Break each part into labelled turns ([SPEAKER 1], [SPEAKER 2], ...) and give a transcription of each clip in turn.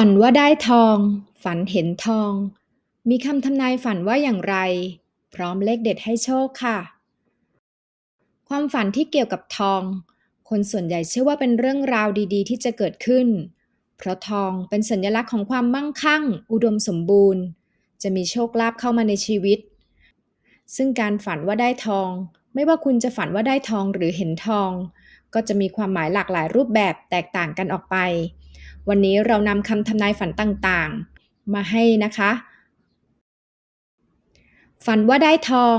[SPEAKER 1] ฝันว่าได้ทอง ฝันเห็นทอง มีคำทำนายฝันว่าอย่างไร พร้อมเลขเด็ดให้โชคค่ะ ความฝันที่เกี่ยวกับทอง คนส่วนใหญ่เชื่อว่าเป็นเรื่องราวดีๆ ที่จะเกิดขึ้น เพราะทองเป็นสัญลักษณ์ของความมั่งคั่ง อุดมสมบูรณ์ จะมีโชคลาภเข้ามาในชีวิต ซึ่งการฝันว่าได้ทอง ไม่ว่าคุณจะฝันว่าได้ทองหรือเห็นทอง ก็จะมีความหมายหลากหลายรูปแบบแตกต่างกันออกไป วันนี้เรานำคำทำนายฝันต่างๆ มาให้นะคะ ฝันว่าได้ทอง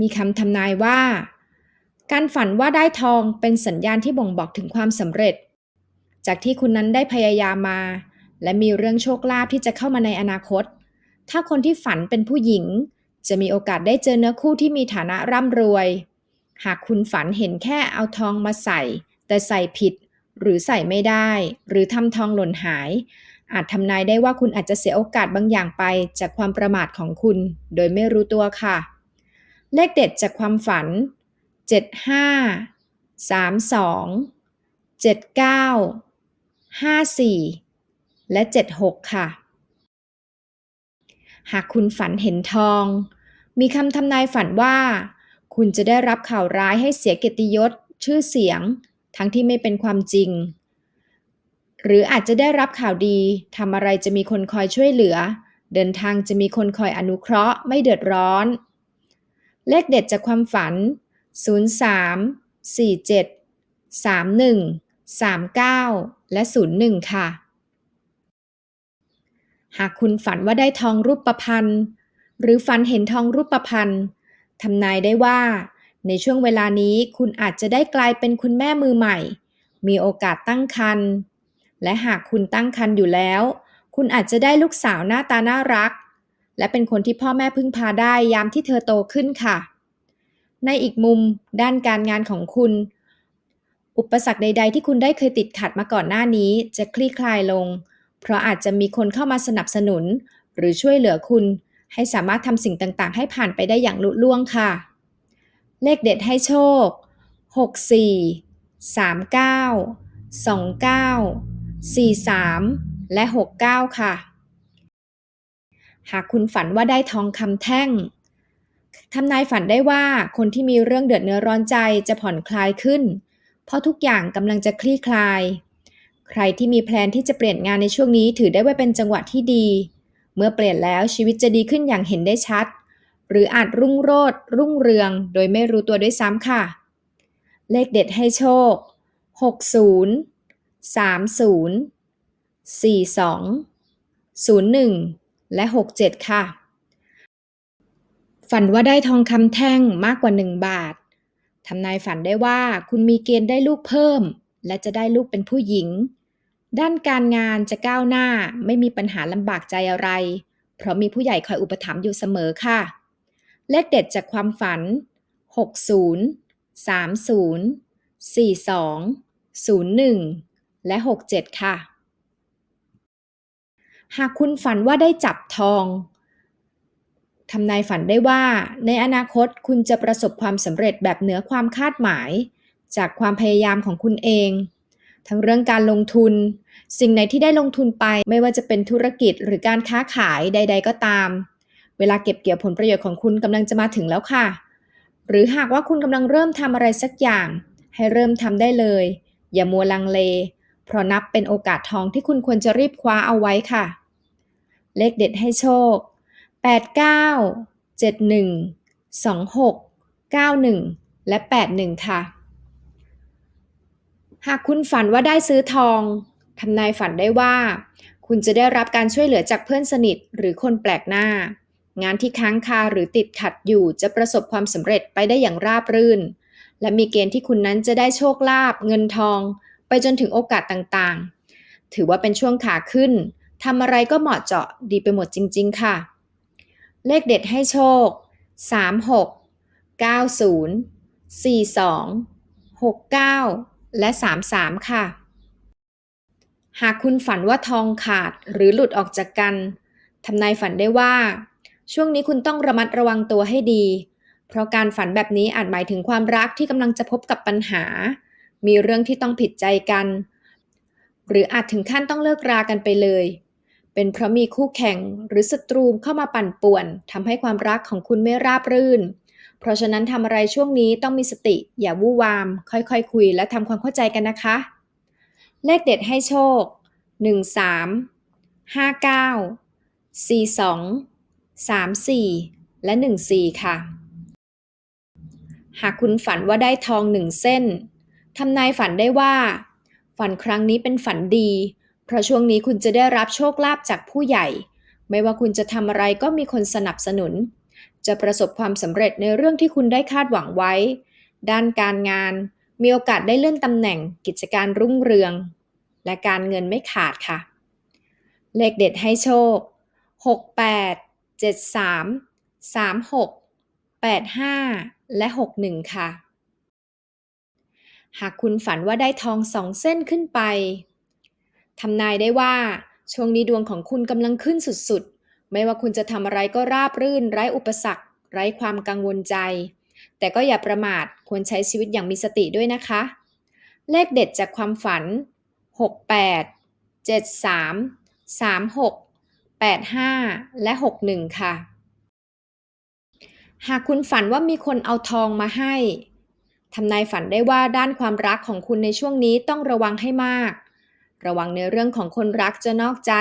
[SPEAKER 1] มีคำทำนายว่า การฝันว่าได้ทองเป็นสัญญาณที่บ่งบอกถึงความสำเร็จ จากที่คุณนั้นได้พยายามมา และมีเรื่องโชคลาภที่จะเข้ามาในอนาคต ถ้าคนที่ฝันเป็นผู้หญิง จะมีโอกาสได้เจอเนื้อคู่ที่มีฐานะร่ำรวย หากคุณฝันเห็นแค่เอาทองมาใส่ แต่ใส่ผิด หรือใส่ไม่ได้ หรือทำทองหล่นหาย อาจทำนายได้ว่าคุณอาจจะเสียโอกาสบางอย่างไปจากความประมาทของคุณ โดยไม่รู้ตัวค่ะ เลขเด็ดจากความฝัน 75 32 79 54 และ 76 ค่ะ หากคุณฝันเห็นทอง มีคำทำนายฝันว่า คุณจะได้รับข่าวร้ายให้เสียเกียรติยศ ชื่อเสียง ทั้งที่ไม่เป็นความจริง หรืออาจจะได้รับข่าวดีทำอะไรจะมีคนคอยช่วยเหลือ เดินทางจะมีคนคอยอนุเคราะห์ ไม่เดือดร้อน เลขเด็ดจากความฝัน 03 47 31 39 และ 01 ค่ะ หากคุณฝันว่าได้ทองรูปประพันธ์ หรือฝันเห็นทองรูปประพันธ์ทำนายได้ว่า ในช่วงเวลานี้คุณอาจจะได้กลายเป็นคุณแม่มือใหม่ มีโอกาสตั้งครรภ์และหากคุณตั้งครรภ์อยู่แล้ว คุณอาจจะได้ลูกสาวหน้าตาน่ารัก และเป็นคนที่พ่อแม่พึ่งพาได้ยามที่เธอโตขึ้นค่ะ ในอีกมุมด้านการงานของคุณ อุปสรรคใด ๆ ที่คุณได้เคยติดขัดมาก่อนหน้านี้จะคลี่คลายลง เพราะอาจจะมีคนเข้ามาสนับสนุน หรือช่วยเหลือคุณ ให้สามารถทำสิ่งต่างๆ ให้ผ่านไปได้อย่างลุล่วงค่ะ เลขเด็ดให้โชค 64 39 29 43 และ 69 ค่ะ หากคุณฝันว่าได้ทองคำแท่งทำนายฝันได้ว่าคนที่มีเรื่องเดือดเนื้อร้อนใจจะผ่อนคลายขึ้น เพราะทุกอย่างกำลังจะคลี่คลาย ใครที่มีแพลนที่จะเปลี่ยนงานในช่วงนี้ถือได้ว่าเป็นจังหวะที่ดี เมื่อเปลี่ยนแล้วชีวิตจะดีขึ้นอย่างเห็นได้ชัด หรืออาจรุ่งโรจน์รุ่งเรืองโดยไม่รู้ตัวด้วยซ้ำค่ะ เลขเด็ดให้โชค 60 30 42 01 และ 67 ค่ะ ฝันว่าได้ทองคำแท่งมากกว่า 1 บาททำนายฝันได้ว่าคุณมีเกณฑ์ได้ลูกเพิ่ม และจะได้ลูกเป็นผู้หญิง ด้านการงานจะก้าวหน้าไม่มีปัญหาลำบากใจอะไร เพราะมีผู้ใหญ่คอยอุปถัมภ์อยู่เสมอค่ะ เลขเด็ดจากความฝัน 60 30 42 01 และ 67 ค่ะ หากคุณฝันว่าได้จับทองทำนายฝันได้ว่า ในอนาคตคุณจะประสบความสำเร็จแบบเหนือความคาดหมาย จากความพยายามของคุณเอง ทั้งเรื่องการลงทุน สิ่งไหนที่ได้ลงทุนไปไม่ว่าจะเป็นธุรกิจหรือการค้าขายใด ๆ ก็ตาม เวลาเก็บเกี่ยวผลประโยชน์ของคุณกำลังจะมาถึงแล้วค่ะ หรือหากว่าคุณกำลังเริ่มทำอะไรสักอย่าง ให้เริ่มทำได้เลย อย่ามัวลังเล เพราะนับเป็นโอกาสทองที่คุณควรจะรีบคว้าเอาไว้ค่ะ เลขเด็ดให้โชค 89 71 26 91 และ 81 ค่ะ หากคุณฝันว่าได้ซื้อทองทำนายฝันได้ว่า คุณจะได้รับการช่วยเหลือจากเพื่อนสนิทหรือคนแปลกหน้า งานที่ค้างคาหรือติดขัดอยู่จะประสบความสำเร็จไปได้อย่างราบรื่น และมีเกณฑ์ที่คุณนั้นจะได้โชคลาภเงินทอง ไปจนถึงโอกาสต่างๆ ถือว่าเป็นช่วงขาขึ้นทำอะไรก็เหมาะเจาะดีไปหมดจริง ๆ ค่ะ เลขเด็ดให้โชค 36 90 42 69 และ 33 ค่ะ หากคุณฝันว่าทองขาดหรือหลุดออกจากกันทำนายฝันได้ว่า ช่วงนี้คุณต้องระมัดระวังตัวให้ดี เพราะการฝันแบบนี้อาจหมายถึงความรักที่กำลังจะพบกับปัญหา มีเรื่องที่ต้องผิดใจกัน หรืออาจถึงขั้นต้องเลิกรากันไปเลย เป็นเพราะมีคู่แข่งหรือศัตรูเข้ามาปั่นป่วนทำให้ความรักของคุณไม่ราบรื่น เพราะฉะนั้นทำอะไรช่วงนี้ต้องมีสติ อย่าวู่วาม ค่อยๆคคุยและทำความเข้าใจกันนะคะ เลขเด็ดให้โชค 13 59 42 34 และ 14 ค่ะ หากคุณฝันว่าได้ทองหนึ่งเส้นทำนายฝันได้ว่า ฝันครั้งนี้เป็นฝันดี เพราะช่วงนี้คุณจะได้รับโชคลาภจากผู้ใหญ่ ไม่ว่าคุณจะทำอะไรก็มีคนสนับสนุน จะประสบความสำเร็จในเรื่องที่คุณได้คาดหวังไว้ ด้านการงาน มีโอกาสได้เลื่อนตำแหน่ง กิจการรุ่งเรือง และการเงินไม่ขาดค่ะ เลขเด็ดให้โชค 68 73 36 85 และ 61 ค่ะ หากคุณฝันว่าได้ทองสองเส้นขึ้นไปทำนายได้ว่า ช่วงนี้ดวงของคุณกำลังขึ้นสุดๆ ไม่ว่าคุณจะทำอะไรก็ราบรื่น ไร้อุปสรรค ไร้ความกังวลใจ แต่ก็อย่าประมาทควรใช้ชีวิตอย่างมีสติด้วยนะคะ เลขเด็ดจากความฝัน 68 73 36 85 และ 61 ค่ะ หากคุณฝันว่ามีคนเอาทองมาให้ทำนายฝันได้ว่าด้านความรักของคุณในช่วงนี้ต้องระวังให้มาก ระวังในเรื่องของคนรักจะนอกใจ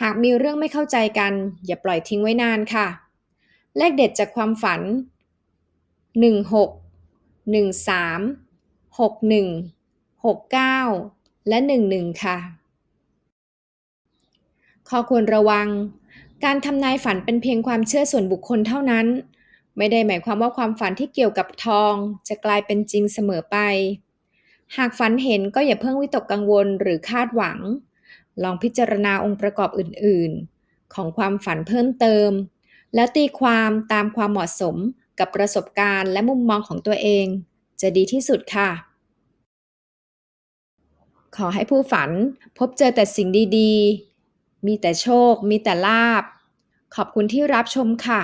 [SPEAKER 1] หากมีเรื่องไม่เข้าใจกัน อย่าปล่อยทิ้งไว้นานค่ะ เลขเด็ดจากความฝัน 16 13 61 69 และ 11 ค่ะ ข้อควรระวัง การทำนายฝันเป็นเพียงความเชื่อส่วนบุคคลเท่านั้น ไม่ได้หมายความว่าความฝันที่เกี่ยวกับทอง จะกลายเป็นจริงเสมอไป หากฝันเห็นก็อย่าเพิ่งวิตกกังวลหรือคาดหวัง ลองพิจารณาองค์ประกอบอื่น ๆ ของความฝันเพิ่มเติม แล้วตีความตามความเหมาะสมกับประสบการณ์และมุมมองของตัวเอง จะดีที่สุดค่ะ ขอให้ผู้ฝันพบเจอแต่สิ่งดี ๆ มีแต่โชค มีแต่ลาบ ขอบคุณที่รับชมค่ะ